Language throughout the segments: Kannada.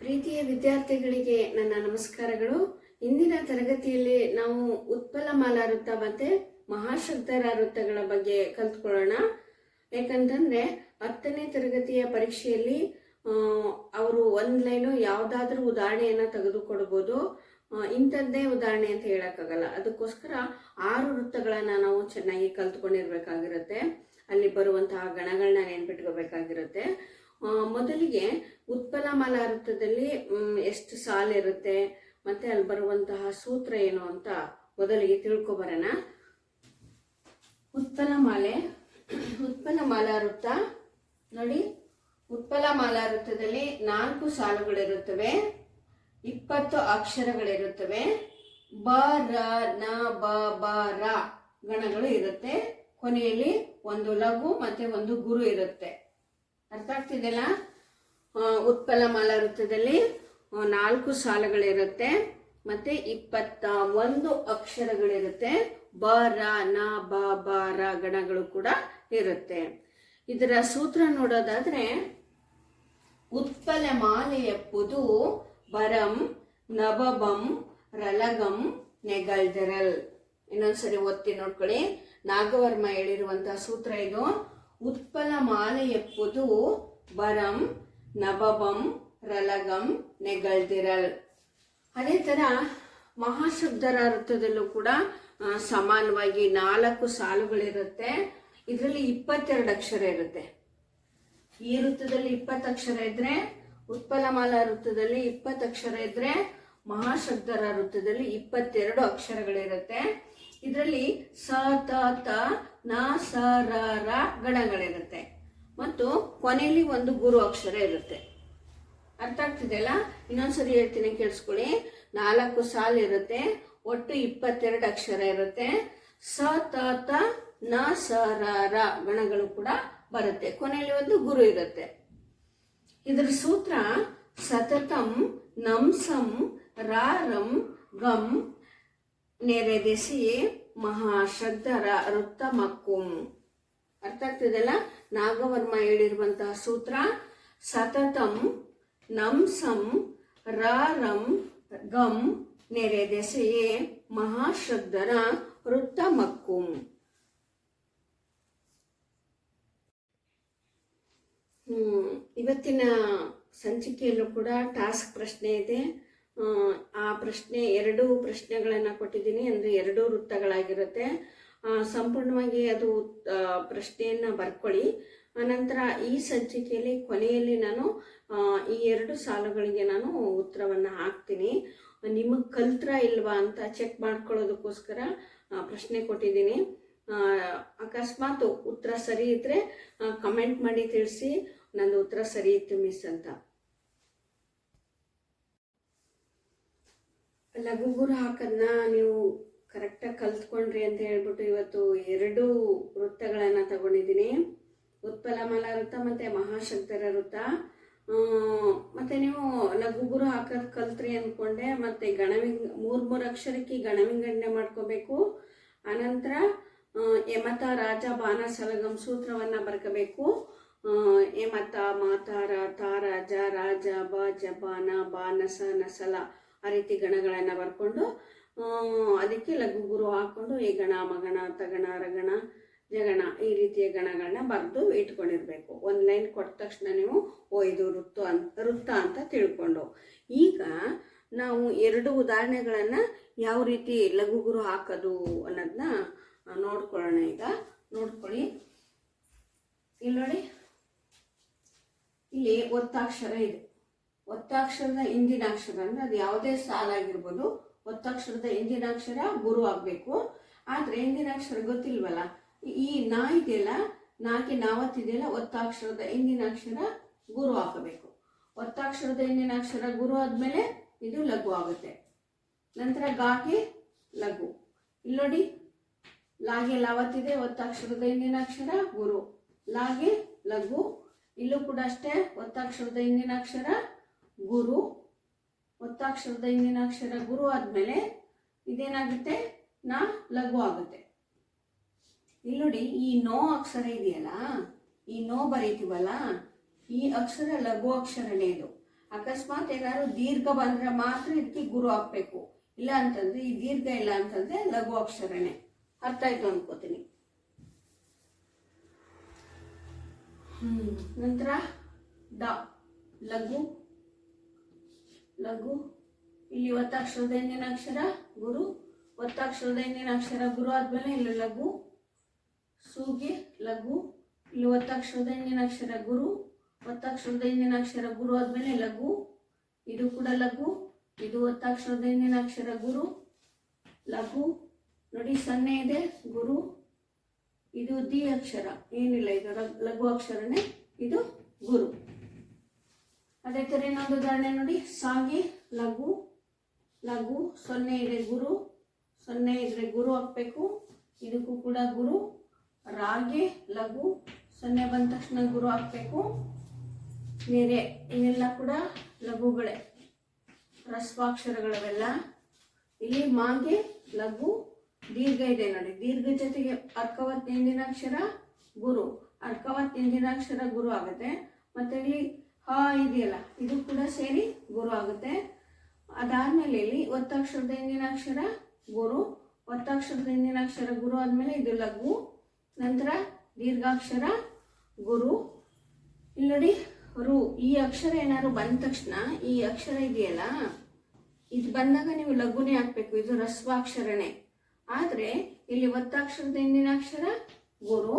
ಪ್ರೀತಿಯ ವಿದ್ಯಾರ್ಥಿಗಳಿಗೆ ನನ್ನ ನಮಸ್ಕಾರಗಳು. ಇಂದಿನ ತರಗತಿಯಲ್ಲಿ ನಾವು ಉತ್ಪಲಮಾಲಾ ವೃತ್ತ ಮತ್ತೆ ಮಹಾಶಕ್ತರ ವೃತ್ತಗಳ ಬಗ್ಗೆ ಕಲ್ತ್ಕೊಳ್ಳೋಣ. ಯಾಕಂತಂದ್ರೆ ಹತ್ತನೇ ತರಗತಿಯ ಪರೀಕ್ಷೆಯಲ್ಲಿ ಅವರು ಒಂದ್ ಲೈನು ಯಾವ್ದಾದ್ರೂ ಉದಾಹರಣೆಯನ್ನ ತೆಗೆದುಕೊಡ್ಬೋದು. ಇಂಥದ್ದೇ ಉದಾಹರಣೆ ಅಂತ ಹೇಳಕ್ಕಾಗಲ್ಲ. ಅದಕ್ಕೋಸ್ಕರ ಆರು ವೃತ್ತಗಳನ್ನ ನಾವು ಚೆನ್ನಾಗಿ ಕಲ್ತ್ಕೊಂಡಿರ್ಬೇಕಾಗಿರುತ್ತೆ. ಅಲ್ಲಿ ಬರುವಂತಹ ಗಣಗಳನ್ನ ನೆನ್ಪಿಟ್ಕೋಬೇಕಾಗಿರುತ್ತೆ. ಮೊದಲಿಗೆ ಉತ್ಪಲ ಮಾಲಾರ್ಥದಲ್ಲಿ ಎಷ್ಟು ಸಾಲು ಇರುತ್ತೆ, ಮತ್ತೆ ಅಲ್ಲಿ ಬರುವಂತಹ ಸೂತ್ರ ಏನು ಅಂತ ಮೊದಲಿಗೆ ತಿಳ್ಕೊಬರೋಣ ಉತ್ಪಲ ಮಾಲೆ ಉತ್ಪಲ ವೃತ್ತ ನೋಡಿ ಉತ್ಪಲ ವೃತ್ತದಲ್ಲಿ ನಾಲ್ಕು ಸಾಲುಗಳಿರುತ್ತವೆ, ಇಪ್ಪತ್ತು ಅಕ್ಷರಗಳಿರುತ್ತವೆ, ಬ, ರ, ನ, ಬ ಬ, ರ ಗಣಗಳು ಇರುತ್ತೆ. ಕೊನೆಯಲ್ಲಿ ಒಂದು ಲಘು ಮತ್ತೆ ಒಂದು ಗುರು ಇರುತ್ತೆ. ಅರ್ಥ ಆಗ್ತಿದೆಯಲ್ಲ? ಉತ್ಪಲ ಮಾಲ ವೃತ್ತದಲ್ಲಿ ನಾಲ್ಕು ಸಾಲುಗಳಿರುತ್ತೆ, ಮತ್ತೆ ಇಪ್ಪತ್ತ ಒಂದು ಅಕ್ಷರಗಳಿರುತ್ತೆ, ಬ, ರ, ನ, ಬ ಬ, ರ ಗಣಗಳು ಕೂಡ ಇರುತ್ತೆ. ಇದರ ಸೂತ್ರ ನೋಡೋದಾದ್ರೆ ಉತ್ಪಲ ಉತ್ಪಲಮಾಲೆಯಪ್ಪುದು ಬರಂ, ನಬಬಂ, ರಲಗಂ, ನೆಗಲ್ದರಲ್. ಇನ್ನೊಂದ್ಸರಿ ಒತ್ತಿ ನೋಡ್ಕೊಳ್ಳಿ. ನಾಗವರ್ಮ ಹೇಳಿರುವಂತಹ ಸೂತ್ರ ಇದು. ಉತ್ಪಲ ಮಾಲೆಯಪ್ಪುದು ವರಂ ನಬಬಂ, ರಲಗಂ ನೆಗಳ್ದಿರಲ್ ಅದೇ ಥರ ಮಹಾಶಬ್ದರ ವೃತ್ತದಲ್ಲೂ ಕೂಡ ಸಮಾನವಾಗಿ ನಾಲ್ಕು ಸಾಲುಗಳಿರುತ್ತೆ. ಇದರಲ್ಲಿ ಇಪ್ಪತ್ತೆರಡು ಅಕ್ಷರ ಇರುತ್ತೆ. ಈ ವೃತ್ತದಲ್ಲಿ ಇಪ್ಪತ್ತು ಅಕ್ಷರ ಇದ್ರೆ, ಉತ್ಪಲಮಾಲಾ ವೃತ್ತದಲ್ಲಿ ಇಪ್ಪತ್ತು ಅಕ್ಷರ ಇದ್ರೆ, ಮಹಾಶಬ್ದರ ವೃತ್ತದಲ್ಲಿ ಇಪ್ಪತ್ತೆರಡು ಅಕ್ಷರಗಳಿರುತ್ತೆ. ಇದರಲ್ಲಿ ಸ, ತ ತ, ನ, ಸ, ರ ರ ಗಣಗಳಿರುತ್ತೆ. ಮತ್ತು ಕೊನೆಯಲ್ಲಿ ಒಂದು ಗುರು ಅಕ್ಷರ ಇರುತ್ತೆ. ಅರ್ಥ ಆಗ್ತಿದೆಯಲ್ಲ ಇನ್ನೊಂದ್ಸರಿ ಹೇಳ್ತೀನಿ, ಕೇಳಿಸ್ಕೊಳ್ಳಿ. ನಾಲ್ಕು ಸಾಲು ಇರುತ್ತೆ. ಒಟ್ಟು ಇಪ್ಪತ್ತೆರಡು ಅಕ್ಷರ ಇರುತ್ತೆ. ಸ, ತ ತ, ನ, ಸ, ರ ರ ಗಣಗಳು ಕೂಡ ಬರುತ್ತೆ. ಕೊನೆಯಲ್ಲಿ ಒಂದು ಗುರು ಇರುತ್ತೆ. ಇದರ ಸೂತ್ರ ಸತತಂ ನಂಸಂ ರಾರಂ, ಗಂ ನೆರೆದೆಸಿ ಮಹಾಶ್ರದ್ಧರ ವೃತ್ತ ಮಕ್ಕುಂ. ಅರ್ಥ ಆಗ್ತಿದೆಲ್ಲ ನಾಗವರ್ಮ ಹೇಳಿರುವಂತಹ ಸೂತ್ರ, ಸತತಂ ನಂಸಂ ರಾರಂ ಗಂ ನೆರೆದೆಸೆಯೇ ಮಹಾಶ್ರದ್ಧರ ವೃತ್ತ ಮಕ್ಕುಂ. ಇವತ್ತಿನ ಸಂಚಿಕೆಯಲ್ಲೂ ಕೂಡ ಟಾಸ್ಕ್ ಪ್ರಶ್ನೆ ಇದೆ. ಆ, ಪ್ರಶ್ನೆ ಎರಡು ಪ್ರಶ್ನೆಗಳನ್ನು ಕೊಟ್ಟಿದ್ದೀನಿ. ಅಂದರೆ ಎರಡು ವೃತ್ತಗಳಾಗಿರುತ್ತೆ. ಸಂಪೂರ್ಣವಾಗಿ ಅದು ಪ್ರಶ್ನೆಯನ್ನು ಬರ್ಕೊಳ್ಳಿ. ಅನಂತರ ಈ ಸಂಚಿಕೆಯಲ್ಲಿ ಕೊನೆಯಲ್ಲಿ ನಾನು ಈ ಎರಡು ಸಾಲುಗಳಿಗೆ ನಾನು ಉತ್ತರವನ್ನು ಹಾಕ್ತೀನಿ. ನಿಮಗೆ ಕಲ್ತ್ರ ಇಲ್ವಾ ಅಂತ ಚೆಕ್ ಮಾಡ್ಕೊಳ್ಳೋದಕ್ಕೋಸ್ಕರ ಪ್ರಶ್ನೆ ಕೊಟ್ಟಿದ್ದೀನಿ. ಅಕಸ್ಮಾತ್ ಉತ್ತರ ಸರಿ ಇದ್ರೆ ಕಮೆಂಟ್ ಮಾಡಿ ತಿಳಿಸಿ. ನಂದು ಉತ್ತರ ಸರಿ ಇತ್ತು ಮಿಸ್ ಅಂತ. ಲಘುಗುರು ಹಾಕೋದನ್ನ ನೀವು ಕರೆಕ್ಟಾಗಿ ಕಲ್ತ್ಕೊಂಡ್ರಿ ಅಂತ ಹೇಳ್ಬಿಟ್ಟು ಇವತ್ತು ಎರಡು ವೃತ್ತಗಳನ್ನು ತಗೊಂಡಿದ್ದೀನಿ. ಉತ್ಪಲಮಲ ವೃತ್ತ ಮತ್ತು ಮಹಾಶಕ್ತರ ವೃತ್ತ. ಮತ್ತು ನೀವು ಲಘುಗುರು ಹಾಕೋದು ಕಲ್ತ್ರಿ ಅಂದ್ಕೊಂಡೆ ಮತ್ತೆ ಗಣವಿಂಗ್ ಮೂರು ಮೂರು ಅಕ್ಷರಕ್ಕೆ ಗಣವಿಂಗಡಣೆ ಮಾಡ್ಕೋಬೇಕು. ಅನಂತರ ಯಮತ ರಾಜ ಬಾನ ಸಲಗಂ ಸೂತ್ರವನ್ನು ಬರ್ಕೋಬೇಕು. ಯಮತ ಮಾತಾರ ತಾರ ಜ ರಾಜ ಬ, ಜ ಬಾನ ಬಾನಸ ನಸಲ ಆ ರೀತಿ ಗಣಗಳನ್ನು ಬರ್ಕೊಂಡು ಅದಕ್ಕೆ ಲಘು ಗುರು ಹಾಕ್ಕೊಂಡು ಈ ಗಣ, ಮಗಣ, ತಗಣ, ರಗಣ, ಜಗಣ, ಈ ರೀತಿಯ ಗಣಗಳನ್ನ ಬರೆದು ಇಟ್ಕೊಂಡಿರ್ಬೇಕು. ಒಂದು ಲೈನ್ ಕೊಟ್ಟ ತಕ್ಷಣ ನೀವು, ಓ, ಇದು ವೃತ್ತ ಅಂತ ವೃತ್ತ ಅಂತ ತಿಳ್ಕೊಂಡು. ಈಗ ನಾವು ಎರಡು ಉದಾಹರಣೆಗಳನ್ನು ಯಾವ ರೀತಿ ಲಘು ಗುರು ಹಾಕೋದು ಅನ್ನೋದನ್ನ ನೋಡ್ಕೊಳ್ಳೋಣ ಈಗ. ನೋಡ್ಕೊಳ್ಳಿ. ಇಲ್ಲಿ ನೋಡಿ ಇಲ್ಲಿ ಒತ್ತಾಕ್ಷರ ಇದೆ. ಒತ್ತಾಕ್ಷರದ ಹಿಂದಿನ ಅಕ್ಷರ ಅಂದ್ರೆ ಅದು ಯಾವುದೇ ಸಾಲಾಗಿರ್ಬೋದು ಒತ್ತಾಕ್ಷರದ ಹಿಂದಿನ ಅಕ್ಷರ ಗುರು ಆಗಬೇಕು. ಆದರೆ ಹಿಂದಿನ ಗೊತ್ತಿಲ್ವಲ್ಲ? ಈ- ನಾ ಇದೆಯಲ್ಲ ನಾಗೆ ನಾವತ್ತಿದೆಯಲ್ಲ, ಒತ್ತಾಕ್ಷರದ ಹಿಂದಿನ ಅಕ್ಷರ ಗುರು ಹಾಕಬೇಕು ಒತ್ತಾಕ್ಷರದ ಹಿಂದಿನ ಗುರು ಆದಮೇಲೆ ಇದು ಲಘು ಆಗುತ್ತೆ. ನಂತರ ಗಾಗೆ ಲಘು. ಇಲ್ಲೋಡಿ ಲಾಗೆ ಲಾವತ್ತಿದೆ ಒತ್ತಾಕ್ಷರದ ಹಿಂದಿನ ಅಕ್ಷರ ಗುರು. ಲಾಗೆ ಲಘು. ಇಲ್ಲೂ ಕೂಡ ಅಷ್ಟೇ, ಒತ್ತಾಕ್ಷರದ ಹಿಂದಿನ ಅಕ್ಷರ ಗುರು, ಒತ್ತಾಕ್ಷರದ ಹಿಂದಿನ ಅಕ್ಷರ ಗುರು ಆದ್ಮೇಲೆ ಇದೇನಾಗುತ್ತೆ? ನಾ ಲಘು ಆಗುತ್ತೆ. ಇಲ್ಲಿ ನೋಡಿ, ಈ ನೋ ಅಕ್ಷರ ಇದೆಯಲ್ಲ, ಈ ನೋ ಬರೀತೀವಲ್ಲ, ಈ ಅಕ್ಷರ ಲಘು ಅಕ್ಷರನೇ ಇದು. ಅಕಸ್ಮಾತ್ ಏನಾದ್ರು ದೀರ್ಘ ಬಂದ್ರೆ ಮಾತ್ರ ಇದಕ್ಕೆ ಗುರು ಹಾಕ್ಬೇಕು ಇಲ್ಲ ಅಂತಂದ್ರೆ ಈ ದೀರ್ಘ ಇಲ್ಲ ಅಂತಂದ್ರೆ ಲಘು ಅಕ್ಷರನೇ. ಅರ್ಥ ಆಯ್ತು ಅನ್ಕೋತೀನಿ. ಹ್ಮ್, ನಂತರ ದ, ಲಘು ಲಘು. ಇಲ್ಲಿ ಒತ್ತಾಕ್ಷರದ ಹಿಂದಿನ ಅಕ್ಷರ ಗುರು, ಒತ್ತಾಕ್ಷರದ ಹಿಂದಿನ ಅಕ್ಷರ ಗುರು ಆದ್ಮೇಲೆ ಇಲ್ಲಿ ಲಘು. ಸೂಗೆ, ಲಘು. ಇಲ್ಲಿ ಒತ್ತಾಕ್ಷರದ ಹಿಂದಿನ ಅಕ್ಷರ ಗುರು, ಒತ್ತಾಕ್ಷರದ ಹಿಂದಿನ ಅಕ್ಷರ ಗುರು ಆದ್ಮೇಲೆ ಲಘು. ಇದು ಕೂಡ ಲಘು. ಇದು ಒತ್ತಾಕ್ಷರದ ಹಿಂದಿನ ಅಕ್ಷರ ಗುರು. ಲಘು. ನೋಡಿ, ಸೊನ್ನೆ ಇದೆ. ಗುರು. ಇದು ದಿ ಅಕ್ಷರ ಏನಿಲ್ಲ, ಇದು ಲಘು ಅಕ್ಷರನೇ. ಇದು ಗುರು. ಅದೇ ಥರ ಇನ್ನೊಂದು ಉದಾಹರಣೆ ನೋಡಿ. ಸಾಗಿ, ಲಘು ಲಘು, ಸೊನ್ನೆ ಇದೆ ಗುರು, ಸೊನ್ನೆ ಇದ್ರೆ ಗುರು ಹಾಕ್ಬೇಕು ಇದಕ್ಕೂ ಕೂಡ ಗುರು. ರಾಗೆ, ಲಘು, ಸೊನ್ನೆ ಬಂದ ತಕ್ಷಣ ಗುರು ಹಾಕ್ಬೇಕು ನೆರೆ, ಇವೆಲ್ಲ ಕೂಡ ಲಘುಗಳೇ. ರಸ್ವಾಕ್ಷರಗಳವೆಲ್ಲ. ಇಲ್ಲಿ ಮಾಗೆ, ಲಘು, ದೀರ್ಘ ಇದೆ ನೋಡಿ. ದೀರ್ಘ ಜೊತೆಗೆ ಅರ್ಕವತ್ ಹಿಂದಿನ ಗುರು. ಅರ್ಕವತ್ ಹಿಂದಿನ ಗುರು ಆಗುತ್ತೆ. ಮತ್ತೆ ಇಲ್ಲಿ ಇದೆಯಲ್ಲ. ಇದು ಕೂಡ ಸೇರಿ ಗುರು ಆಗುತ್ತೆ. ಅದಾದ್ಮೇಲೆ ಇಲ್ಲಿ ಒತ್ತಕ್ಷರದ ಹಿಂದಿನ ಅಕ್ಷರ ಗುರು ಒತ್ತಕ್ಷರದ ಹಿಂದಿನ ಅಕ್ಷರ ಗುರು ಆದ್ಮೇಲೆ ಇದು ಲಘು, ನಂತರ ದೀರ್ಘಾಕ್ಷರ ಗುರು. ಇಲ್ಲಿ ನೋಡಿ, ರು, ಈ ಅಕ್ಷರ ಏನಾದ್ರು ಬಂದ ತಕ್ಷಣ, ಈ ಅಕ್ಷರ ಇದೆಯಲ್ಲ, ಇದು ಬಂದಾಗ ನೀವು ಲಘುನೇ ಹಾಕ್ಬೇಕು, ಇದು ರಸ್ವಾಕ್ಷರನೇ. ಆದರೆ ಇಲ್ಲಿ ಒತ್ತಾಕ್ಷರದ ಹಿಂದಿನ ಅಕ್ಷರ ಗುರು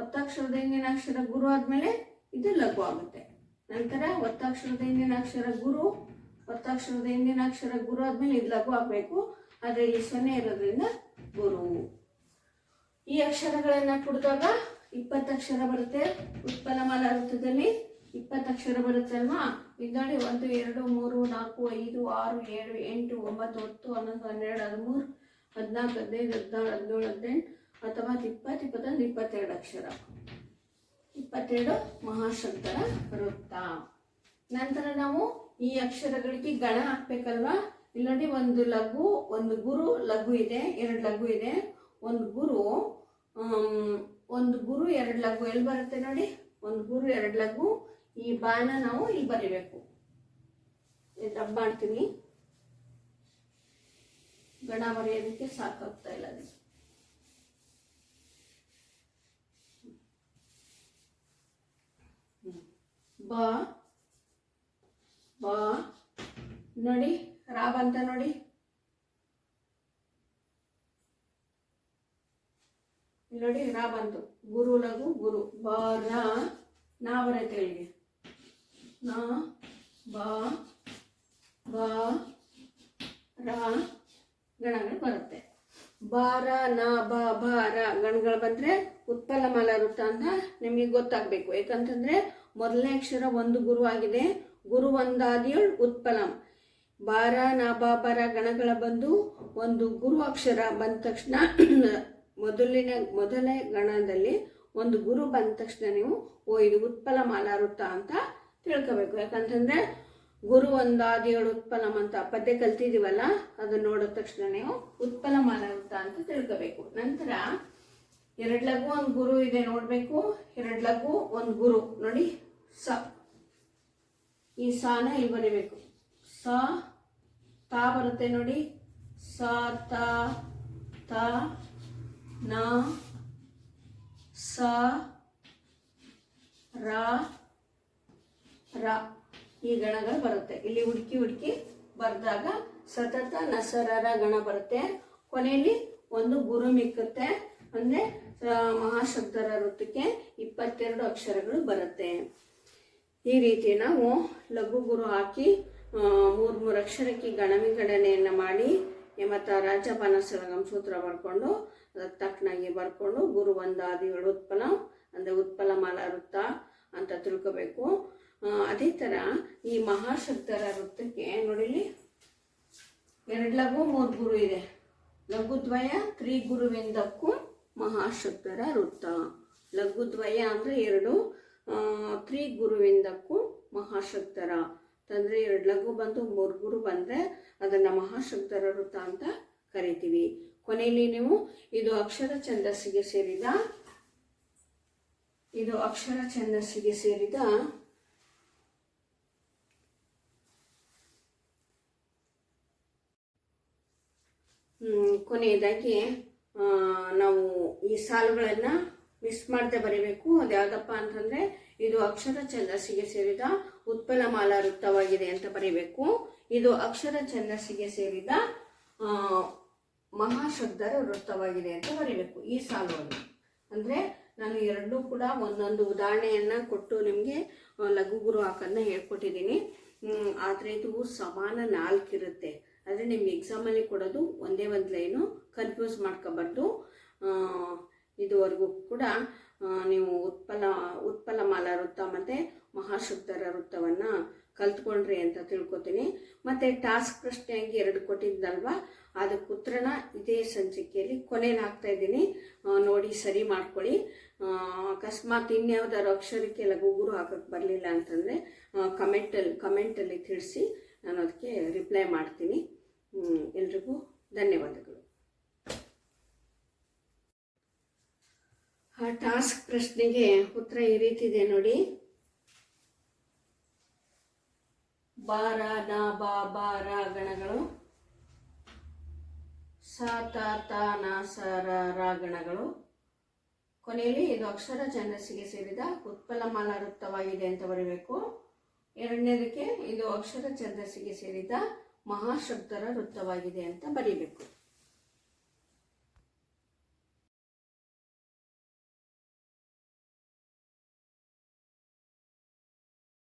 ಒತ್ತಾಕ್ಷರದ ಹಿಂದಿನ ಅಕ್ಷರ ಗುರು ಆದಮೇಲೆ ಇದು ಲಘು ಆಗುತ್ತೆ. ನಂತರ ಒತ್ತಾಕ್ಷರದ ಹಿಂದಿನ ಅಕ್ಷರ ಗುರು ಒತ್ತಾಕ್ಷರದ ಹಿಂದಿನ ಅಕ್ಷರ ಗುರು ಆದ್ಮೇಲೆ ಇದು ಲಘು ಆಗ್ಬೇಕು. ಆದ್ರೆ ಇಲ್ಲಿ ಸೊನ್ನೆ ಇರೋದ್ರಿಂದ ಗುರು. ಈ ಅಕ್ಷರಗಳನ್ನ ಕುಡಿದಾಗ ಇಪ್ಪತ್ತಕ್ಷರ ಬರುತ್ತೆ. ಉತ್ಪನ್ನಮಾಲ ವೃತ್ತದಲ್ಲಿ ಇಪ್ಪತ್ತಕ್ಷರ ಬರುತ್ತಲ್ವಾ ಇಲ್ಲಿ ನೋಡಿ ಒಂದು, ಎರಡು, ಮೂರು, ನಾಲ್ಕು, ಐದು, ಆರು, ಏಳು, ಎಂಟು, ಒಂಬತ್ತು, ಹತ್ತು, ಹನ್ನೊಂದು, ಹನ್ನೆರಡು, ಹದಿಮೂರು, ಹದಿನಾಲ್ಕು, ಹದಿನೈದು, ಹದಿನಾರು, ಹದಿನೇಳು, ಹದಿನೆಂಟು, ಹತ್ತೊಂಬತ್ತು, ಇಪ್ಪತ್ತು, ಇಪ್ಪತ್ತೊಂದು, ಇಪ್ಪತ್ತೆರಡು ಅಕ್ಷರ. ಇಪ್ಪತ್ತೆರಡು ಮಹಾಶಬ್ದರ ವೃತ್ತ. ನಂತರ ನಾವು ಈ ಅಕ್ಷರಗಳಿಗೆ ಗಣ ಹಾಕ್ಬೇಕಲ್ವಾ? ಇಲ್ಲಿ ನೋಡಿ ಒಂದು ಲಘು, ಒಂದು ಗುರು, ಲಘು ಇದೆ, ಎರಡು ಲಘು ಇದೆ, ಒಂದು ಗುರು ಒಂದು ಗುರು, ಎರಡು ಲಘು. ಎಲ್ಲಿ ಬರುತ್ತೆ ನೋಡಿ? ಒಂದು ಗುರು, ಎರಡು ಲಘು. ಈ ಬಾಣ ನಾವು ಇಲ್ಲಿ ಬರಿಬೇಕು. ರಬ್ ಮಾಡ್ತೀನಿ. ಗಣ ಬರೆಯೋದಕ್ಕೆ ಸಾಕಾಗ್ತಾ ಇಲ್ಲ ಅದು. ಬ ಬ, ನೋಡಿ ರಾ ಬಂತ ನೋಡಿ ನೋಡಿ ರಾ ಬಂತು ಗುರು ಲಘು ಗುರು. ಬ, ರ, ನಾ ಬರುತ್ತೆ ನ, ಬ ಬ, ರ, ಗಣಗಳು ಬರುತ್ತೆ. ಬಾರ ನ, ಬ ಬಾರ ಗಣಗಳು ಬಂದ್ರೆ ಉತ್ಪಲ ಮಾಲ ವೃತ್ತ ಅಂತ ನಿಮಗೆ ಗೊತ್ತಾಗಬೇಕು. ಯಾಕಂತಂದ್ರೆ ಮೊದಲನೇ ಅಕ್ಷರ ಒಂದು ಗುರು ಆಗಿದೆ. ಗುರು ಒಂದಾದಿಯೊಳ್ ಉತ್ಪಲಂ. ಬಾರ ನಾ ಬ ಬರ ಗಣಗಳ ಬಂದು ಒಂದು ಗುರು ಅಕ್ಷರ ಬಂದ ತಕ್ಷಣ ಮೊದಲಿನ, ಮೊದಲನೇ ಗಣದಲ್ಲಿ ಒಂದು ಗುರು ಬಂದ ತಕ್ಷಣ ನೀವು, ಓ, ಇದು ಉತ್ಪಲ ಮಾಲಾರುತ್ತ ಅಂತ ತಿಳ್ಕೋಬೇಕು. ಯಾಕಂತಂದ್ರೆ ಗುರು ಒಂದಾದಿಯೋಳು ಉತ್ಪಲಂ ಅಂತ ಪದ್ಯ ಕಲ್ತಿದೀವಲ್ಲ, ಅದನ್ನ ನೋಡಿದ ತಕ್ಷಣ ನೀವು ಉತ್ಪಲ ಮಾಲಾರುತ್ತ ಅಂತ ತಿಳ್ಕೋಬೇಕು. ನಂತರ ಎರಡು ಲಘು ಒಂದು ಗುರು ಇದೆ ನೋಡಬೇಕು. ಎರಡು ಲಘು ಒಂದು ಗುರು. ನೋಡಿ. ಸ. ಈ ಸಾನ ಇಲ್ಲಿ ಬರೀಬೇಕು. ಸ, ತಾ ಬರುತ್ತೆ ನೋಡಿ. ಸ, ತ ತ, ನ, ಸ, ರ ರ. ಈ ಗಣಗಳು ಬರುತ್ತೆ. ಇಲ್ಲಿ ಹುಡುಕಿ ಹುಡುಕಿ ಬರೆದಾಗ ಸತತ ನಸರರ ಗಣ ಬರುತ್ತೆ. ಕೊನೆಯಲ್ಲಿ ಒಂದು ಗುರು ಮಿಕ್ಕುತ್ತೆ. ಅಂದ್ರೆ ಮಹಾಶಬ್ದರ ವೃತ್ತಕ್ಕೆ ಇಪ್ಪತ್ತೆರಡು ಅಕ್ಷರಗಳು ಬರುತ್ತೆ. ಈ ರೀತಿ ನಾವು ಲಘು ಗುರು ಹಾಕಿ ಮೂರು ಮೂರು ಅಕ್ಷರಕ್ಕೆ ಗಣವಿಂಗಡಣೆಯನ್ನು ಮಾಡಿ ಮತ್ತು ರಾಜಪಾನ ಸಲಗಂ ಸೂತ್ರ ಬರ್ಕೊಂಡು, ಅದಕ್ಕೆ ತಕ್ಕನಾಗಿ ಬರ್ಕೊಂಡು ಗುರು ಒಂದಾದಿಗಳು ಉತ್ಪಲ ಅಂದರೆ ಉತ್ಪಲ ಮಾಲ ವೃತ್ತ ಅಂತ ತಿಳ್ಕೋಬೇಕು. ಅದೇ ಥರ ಈ ಮಹಾಶಕ್ತರ ವೃತ್ತಕ್ಕೆ ನೋಡಿಲಿ ಎರಡು ಲಘು, ಮೂರು ಗುರು ಇದೆ. ಲಘುದ್ವಯ, ತ್ರಿಗುರುವಿಂದಕ್ಕೂ ಮಹಾಶಕ್ತರ ವೃತ್ತ. ಲಘುದ್ವಯ ಅಂದರೆ ಎರಡು ತ್ರೀ ಗುರುವಿಂದಕ್ಕೂ ಮಹಾಶಕ್ತರ. ತಂದ್ರೆ ಎರಡು ಲಘು ಬಂದು ಮೂರು ಗುರು ಬಂದರೆ ಅದನ್ನು ಮಹಾಶಕ್ತರ ವೃತ್ತ ಅಂತ ಕರಿತೀವಿ. ಕೊನೆಯಲ್ಲಿ ನೀವು ಇದು ಅಕ್ಷರ ಛಂದಸ್ಸಿಗೆ ಸೇರಿದ, ಇದು ಅಕ್ಷರ ಛಂದಸ್ಸಿಗೆ ಸೇರಿದ ಕೊನೆಯದಾಗಿ ನಾವು ಈ ಸಾಲುಗಳನ್ನು ಮಿಸ್ ಮಾಡದೆ ಬರೀಬೇಕು. ಅದು ಯಾವುದಪ್ಪ ಅಂತಂದ್ರೆ, ಇದು ಅಕ್ಷರ ಛಂದಸ್ಸಿಗೆ ಸೇರಿದ ಉತ್ಪಲಮಾಲ ವೃತ್ತವಾಗಿದೆ ಅಂತ ಬರೀಬೇಕು. ಇದು ಅಕ್ಷರ ಛಂದಸ್ಸಿಗೆ ಸೇರಿದ ಮಹಾಶಬ್ದರ ವೃತ್ತವಾಗಿದೆ ಅಂತ ಬರೀಬೇಕು. ಈ ಸಾಲು ಅಂದ್ರೆ, ನಾನು ಎರಡೂ ಕೂಡ ಒಂದೊಂದು ಉದಾಹರಣೆಯನ್ನ ಕೊಟ್ಟು ನಿಮಗೆ ಲಘು ಗುರು ಹಾಕೋದನ್ನ ಹೇಳ್ಕೊಟ್ಟಿದ್ದೀನಿ. ಆದ್ರೆ ಇದು ಸಮಾನ ನಾಲ್ಕಿರುತ್ತೆ ಆದರೆ ನಿಮ್ಗೆ ಎಕ್ಸಾಮಲ್ಲಿ ಕೊಡೋದು ಒಂದೇ ಒಂದು ಲೈನು ಕನ್ಫ್ಯೂಸ್ ಮಾಡ್ಕೋಬಾರ್ದು. ಇದುವರೆಗೂ ಕೂಡ ನೀವು ಉತ್ಪಲ, ಉತ್ಪಲಮಾಲ ವೃತ್ತ ಮತ್ತು ಮಹಾಶುದ್ಧರ ವೃತ್ತವನ್ನು ಕಲ್ತ್ಕೊಂಡ್ರಿ ಅಂತ ತಿಳ್ಕೊತೀನಿ. ಮತ್ತು ಟಾಸ್ಕ್ ಪ್ರಶ್ನೆಯಾಗಿ ಎರಡು ಕೊಟ್ಟಿದ್ದಲ್ವಾ? ಅದಕ್ಕೆ ಉತ್ತರನ ಇದೇ ಸಂಚಿಕೆಯಲ್ಲಿ ಕೊನೆಯಲ್ಲಿ ಹಾಕ್ತಾ ಇದ್ದೀನಿ. ನೋಡಿ, ಸರಿ ಮಾಡ್ಕೊಳ್ಳಿ. ಅಕಸ್ಮಾತ್ ಇನ್ಯಾವುದಾದ್ರು ಅಕ್ಷರಕ್ಕೆ ಲಘು ಗುರು ಹಾಕಕ್ಕೆ ಬರಲಿಲ್ಲ ಅಂತಂದರೆ ಕಮೆಂಟಲ್ಲಿ ಕಮೆಂಟಲ್ಲಿ ತಿಳಿಸಿ ನಾನು ಅದಕ್ಕೆ ರಿಪ್ಲೈ ಮಾಡ್ತೀನಿ. ಎಲ್ರಿಗೂ ಧನ್ಯವಾದಗಳು. ಆ ಟಾಸ್ಕ್ ಪ್ರಶ್ನೆಗೆ ಉತ್ತರ ಈ ರೀತಿ ಇದೆ ನೋಡಿ. ಬಾರ ನ, ಬಾ ಬಾರ ಗಣಗಳು. ಸ, ತ ತ, ನ, ಸ, ರ ರ ಗಣಗಳು. ಕೊನೆಯಲ್ಲಿ ಇದು ಅಕ್ಷರ ಛಂದಸ್ಸಿಗೆ ಸೇರಿದ ಉತ್ಪಲಮಾಲ ವೃತ್ತವಾಗಿದೆ ಅಂತ ಬರೀಬೇಕು. ಎರಡನೇದಕ್ಕೆ ಇದು ಅಕ್ಷರ ಛಂದಸ್ಸಿಗೆ ಸೇರಿದ ಮಹಾಶಬ್ದರ ವೃತ್ತವಾಗಿದೆ ಅಂತ ಬರೀಬೇಕು.